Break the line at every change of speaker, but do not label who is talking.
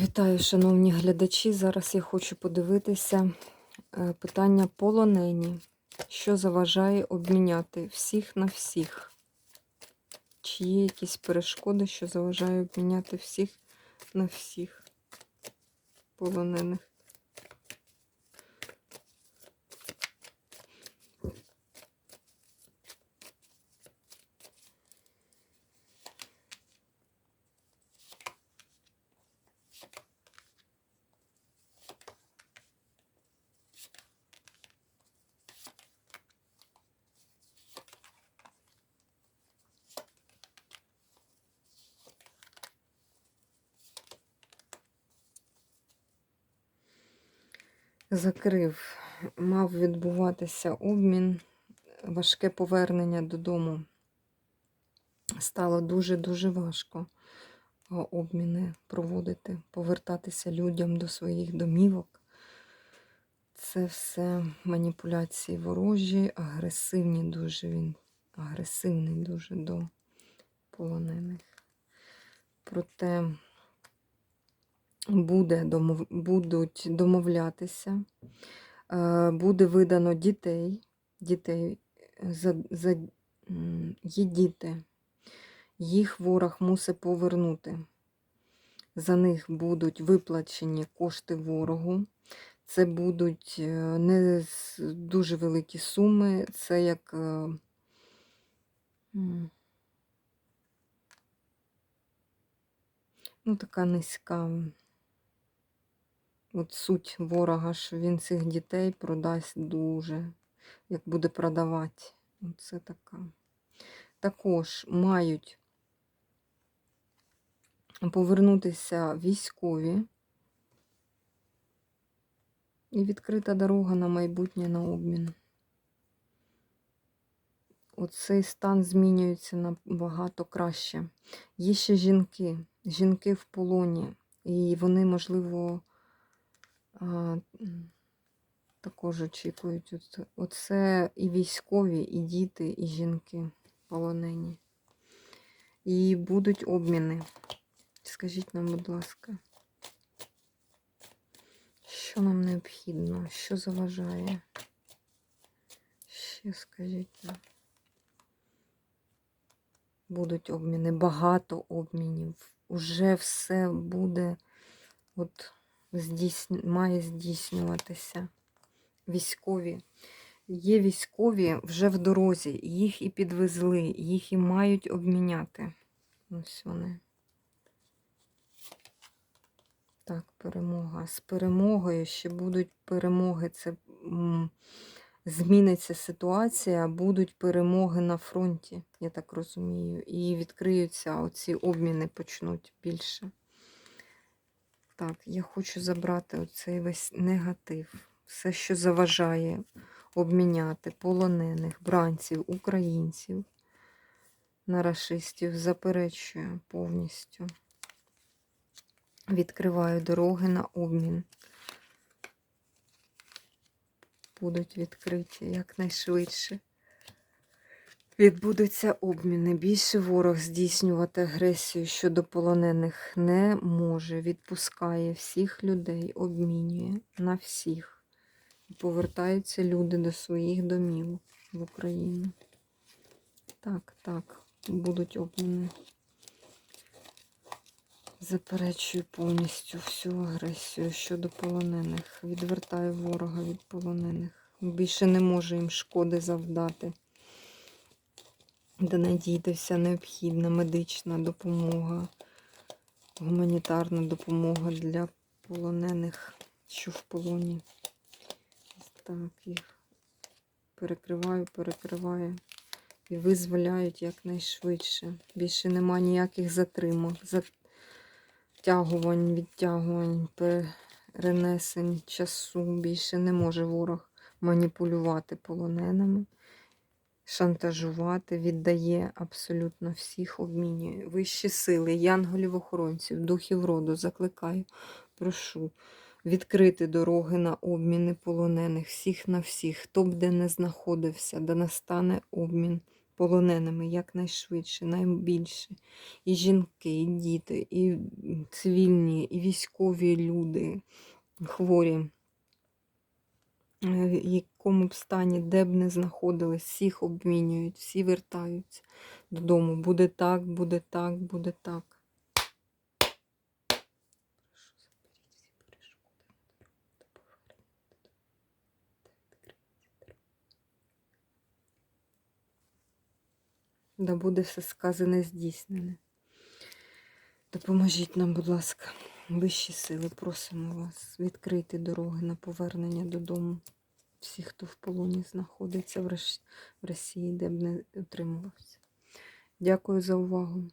Вітаю, шановні глядачі. Зараз я хочу подивитися е, питання полонені. Що заважає обміняти всіх на всіх? Чи є якісь перешкоди, що заважає обміняти всіх на всіх полонених? Закрив. Мав відбуватися обмін, важке повернення додому. Стало дуже-дуже важко обміни проводити, повертатися людям до своїх домівок. Це все маніпуляції ворожі, агресивні дуже він, агресивний дуже до полонених. Проте буде, домов, будуть домовлятися, е, буде видано дітей. Дітей за, за, є діти. Їх ворог мусить повернути. За них будуть виплачені кошти ворогу. Це будуть е, не дуже великі суми. Це як е, ну, така низька. От суть ворога, що він цих дітей продасть дуже, як буде продавати. Це така. Також мають повернутися військові і відкрита дорога на майбутнє на обмін. Оцей стан змінюється набагато краще. Є ще жінки, жінки в полоні, і вони, можливо, також очікують. Оце і військові, і діти, і жінки полонені. І будуть обміни. Скажіть нам, будь ласка, що нам необхідно, що заважає? Ще скажіть нам. Будуть обміни, багато обмінів. Уже все буде, от здійсн... має здійснюватися. Військові. Є військові вже в дорозі, їх і підвезли, їх і мають обміняти. Ось вони. Так, перемога. З перемогою ще будуть перемоги. Це зміниться ситуація, будуть перемоги на фронті, я так розумію. І відкриються оці обміни почнуть більше. Так, я хочу забрати оцей весь негатив, все, що заважає обміняти полонених, бранців, українців на рашистів, заперечую повністю. Відкриваю дороги на обмін. Будуть відкриті якнайшвидше. Відбудуться обміни. Більше ворог здійснювати агресію щодо полонених не може. Відпускає всіх людей, обмінює на всіх. І повертаються люди до своїх домів в Україну. Так, так, будуть обміни. Заперечую повністю всю агресію щодо полонених. Відвертаю ворога від полонених. Більше не можу їм шкоди завдати. Де надійде вся необхідна медична допомога, гуманітарна допомога для полонених, що в полоні. Так, їх перекриваю, перекриваю. І визволяють якнайшвидше. Більше нема ніяких затримок, затягувань, відтягувань, перенесень часу. Більше не може ворог маніпулювати полоненими, шантажувати, віддає абсолютно всіх, обмінює. Вищі сили, янголів-охоронців, духів роду закликаю, прошу. Відкрити дороги на обміни полонених, всіх на всіх, хто б де не знаходився, де настане обмін полоненими якнайшвидше, найбільше. І жінки, і діти, і цивільні, і військові люди, хворі, в якому б стані, де б не знаходились, всіх обмінюють, всі вертаються додому. Буде так, буде так, буде так. Да буде все сказане здійснене. Допоможіть нам, будь ласка, вищі сили, просимо вас відкрити дороги на повернення додому. Всі, хто в полоні знаходиться в Росії, де б не утримувався. Дякую за увагу.